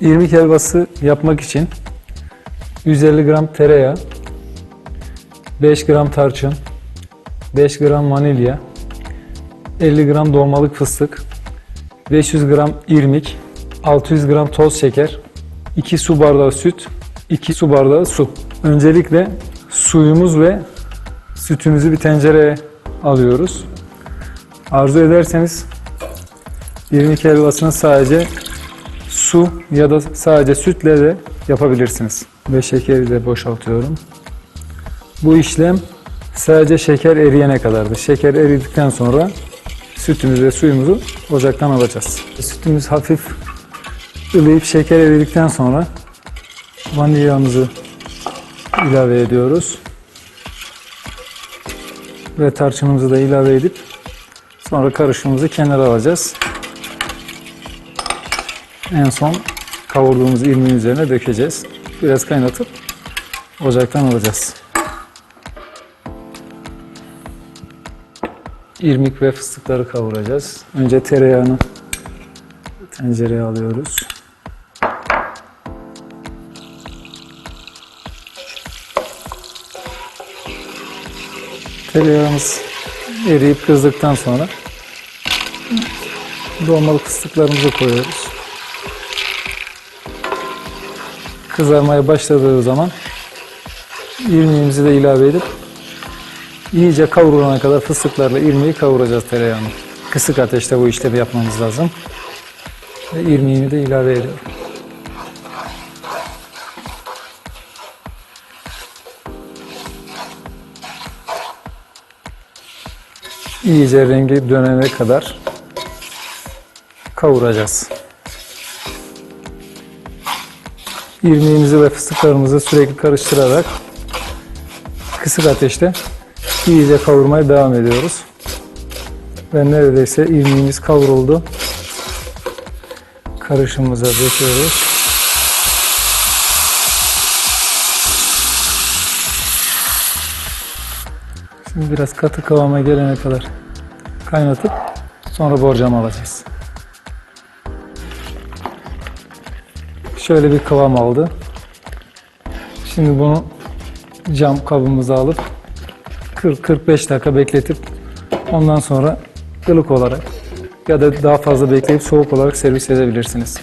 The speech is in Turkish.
İrmik helvası yapmak için 150 gram tereyağı, 5 gram tarçın, 5 gram vanilya, 50 gram dolmalık fıstık, 500 gram irmik, 600 gram toz şeker, 2 su bardağı süt, 2 su bardağı su. Öncelikle suyumuz ve sütümüzü bir tencereye alıyoruz. Arzu ederseniz irmik helvasını sadece su ya da sadece sütle de yapabilirsiniz. Ve şekeri de boşaltıyorum. Bu işlem sadece şeker eriyene kadardır. Şeker eridikten sonra sütümüzü ve suyumuzu ocaktan alacağız. Sütümüz hafif ılıyıp şeker eridikten sonra vanilyamızı ilave ediyoruz. Ve tarçınımızı da ilave edip sonra karışımımızı kenara alacağız. En son kavurduğumuz irmiğin üzerine dökeceğiz. Biraz kaynatıp ocaktan alacağız. İrmik ve fıstıkları kavuracağız. Önce tereyağını tencereye alıyoruz. Tereyağımız eriyip kızdıktan sonra dolmalık fıstıklarımızı koyuyoruz. Kızarmaya başladığı zaman irmiğimizi de ilave edip iyice kavrulana kadar fıstıklarla irmiği kavuracağız tereyağını. Kısık ateşte bu işlemi yapmamız lazım. Ve irmiğimi de ilave ediyorum. İyice rengi dönene kadar kavuracağız. İrmiğimizi ve fıstıklarımızı sürekli karıştırarak kısık ateşte iyice kavurmaya devam ediyoruz. Ve neredeyse irmiğimiz kavruldu. Karışımımıza döküyoruz. Şimdi biraz katı kıvama gelene kadar kaynatıp sonra borcam alacağız. Şöyle bir kıvam aldı. Şimdi bunu cam kabımıza alıp 40-45 dakika bekletip ondan sonra ılık olarak ya da daha fazla bekleyip soğuk olarak servis edebilirsiniz.